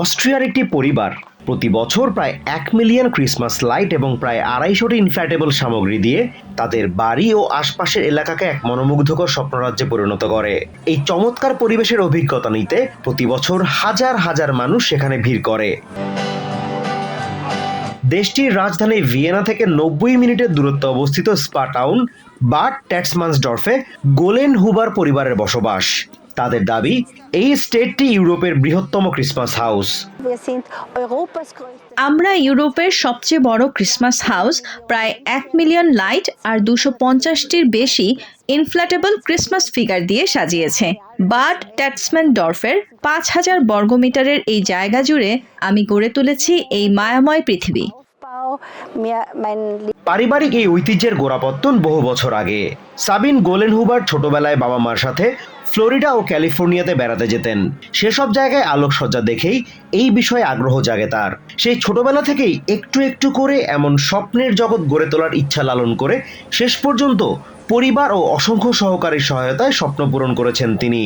অস্ট্রিয়ার একটি পরিবার, প্রতি বছর প্রায় এক মিলিয়ন ক্রিসমাস লাইট এবং প্রায় আড়াইশোটি ইনফ্ল্যাটেবল সামগ্রী দিয়ে তাদের বাড়ি ও আশপাশের এলাকাকে এক মনোমুগ্ধকর স্বপ্নরাজ্যে পরিণত করে। এই চমৎকার পরিবেশের অভিজ্ঞতা নিতে প্রতি বছর হাজার হাজার মানুষ সেখানে ভিড় করে। দেশটির রাজধানী ভিয়েনা থেকে নব্বই মিনিটের দূরত্বে অবস্থিত স্পা টাউন বা ট্যাক্সমান্সডর্ফে গোলেন হুবার পরিবারের বসবাস। তাদের দাবি এই স্টেটটি ইউরোপের বৃহত্তম ক্রিসমাস হাউস. আমরা ইউরোপের সবচেয়ে বড় ক্রিসমাস হাউস প্রায় এক মিলিয়ন লাইট আর দুশো পঞ্চাশটির বেশি ইনফ্ল্যাটেবল ক্রিসমাস ফিগার দিয়ে সাজিয়েছে। বাড ট্যাটসম্যান ডরফের পাঁচ হাজার বর্গমিটারের এই জায়গা জুড়ে আমি গড়ে তুলেছি এই মায়াময় পৃথিবী। পারিবারিক এই ঐতিহ্যের গোড়াপত্তন বহু বছর আগে। সাবিন গোলেন হুবার ছোটবেলায় বাবা মার সাথে ফ্লোরিডা ও ক্যালিফোর্নিয়াতে বেড়াতে যেতেন। সেসব জায়গায় আলোকসজ্জা দেখেই এই বিষয়ে আগ্রহ জাগে তার। সেই ছোটবেলা থেকেই একটু একটু করে এমন স্বপ্নের জগৎ গড়ে তোলার ইচ্ছা লালন করে শেষ পর্যন্ত পরিবার ও অসংখ্য সহকারীর সহায়তায় স্বপ্ন পূরণ করেছেন তিনি।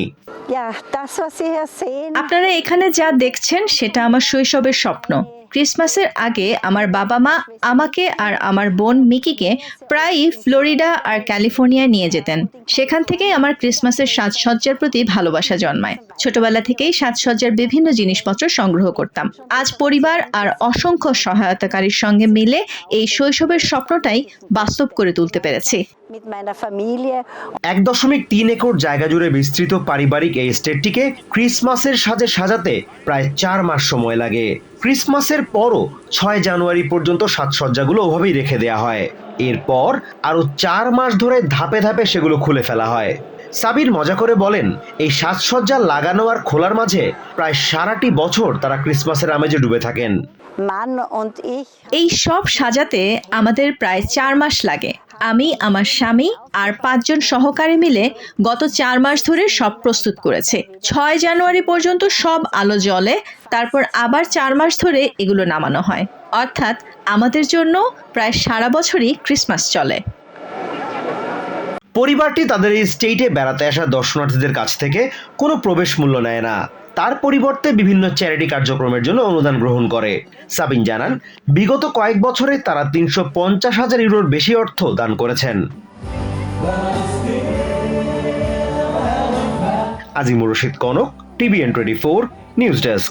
আপনারা এখানে যা দেখছেন সেটা আমার শৈশবের স্বপ্ন। ক্রিসমাসের আগে আমার বাবা মা আমাকে আর আমার বোন মিকিকে প্রায়ই ফ্লোরিডা আর ক্যালিফোর্নিয়ায় নিয়ে যেতেন। সেখান থেকেই আমার ক্রিসমাসের সাজসজ্জার প্রতি ভালোবাসা জন্মায়। ছোটবেলা থেকেই সাজসজ্জার বিভিন্ন জিনিসপত্র সংগ্রহ করতাম। আজ পরিবার আর অসংখ্য সহায়তাকারীর সঙ্গে মিলে এই শৈশবের স্বপ্নটাই বাস্তব করে তুলতে পেরেছি। এক দশমিক তিন একর জায়গা জুড়ে বিস্তৃত পারিবারিক এই স্টেটটিকে ক্রিসমাসের সাজে সাজাতে প্রায় চার মাস সময় লাগে। ক্রিসমাসের পরও ছয় জানুয়ারি পর্যন্ত সাজসজ্জাগুলো ওভাবেই রেখে দেয়া হয়। এরপর আরও চার মাস ধরে ধাপে ধাপে সেগুলো খুলে ফেলা হয়। সাবির মজা করে বলেন এই সাজসজ্জা লাগানো আর খোলার মাঝে প্রায় সারাটি বছর তারা ক্রিসমাসের আমেজে ডুবে থাকেন। এই সব সাজাতে আমাদের প্রায় চার মাস লাগে। আমি আমার স্বামী আর পাঁচজন সহকারী মিলে গত চার মাস ধরে সব প্রস্তুত করেছে। ছয় জানুয়ারি পর্যন্ত সব আলো জ্বলে তারপর আবার চার মাস ধরে এগুলো নামানো হয়। অর্থাৎ আমাদের জন্য প্রায় সারা বছরই ক্রিসমাস চলে। পরিবারটি তাদের এই স্টেটে বেড়াতে আসা দর্শনার্থীদের কাছ থেকে কোনো প্রবেশ মূল্য নেয় না। তার পরিবর্তে বিভিন্ন চ্যারিটি কার্যক্রমের জন্য অনুদান গ্রহণ করে। সাবিন জানান, বিগত কয়েক বছরে তারা তিনশো পঞ্চাশ হাজার ইউরোর বেশি অর্থ দান করেছেন। Azimur Rashid Kanak TVN twenty four news desk